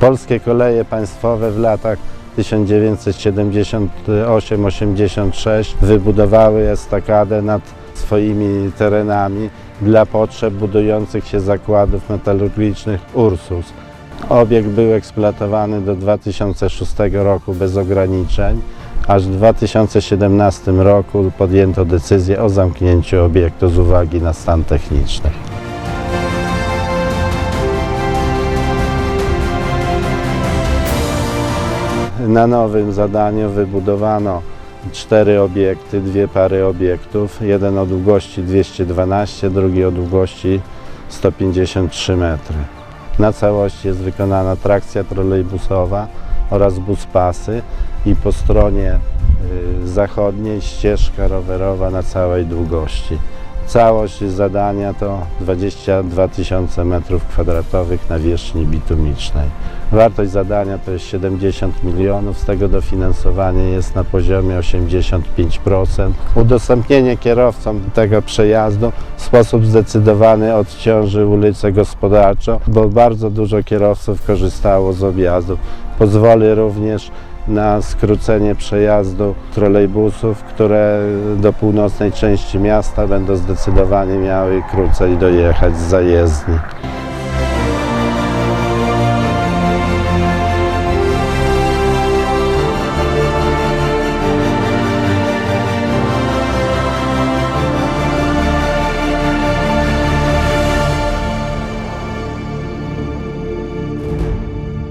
Polskie koleje państwowe w latach 1978-86 wybudowały estakadę nad swoimi terenami dla potrzeb budujących się zakładów metalurgicznych Ursus. Obiekt był eksploatowany do 2006 roku bez ograniczeń, aż w 2017 roku podjęto decyzję o zamknięciu obiektu z uwagi na stan techniczny. Na nowym zadaniu wybudowano cztery obiekty, dwie pary obiektów. Jeden o długości 212, drugi o długości 153 metry. Na całości jest wykonana trakcja trolejbusowa oraz buspasy i po stronie y, zachodniej ścieżka rowerowa na całej długości. Całość zadania to 22 tysiące metrów kwadratowych nawierzchni bitumicznej. Wartość zadania to jest 70 milionów, z tego dofinansowanie jest na poziomie 85%. Udostępnienie kierowcom tego przejazdu w sposób zdecydowany odciąży ulicę gospodarczą, bo bardzo dużo kierowców korzystało z objazdu. Pozwoli również na skrócenie przejazdu trolejbusów, które do północnej części miasta będą zdecydowanie miały krócej dojechać z zajezdni.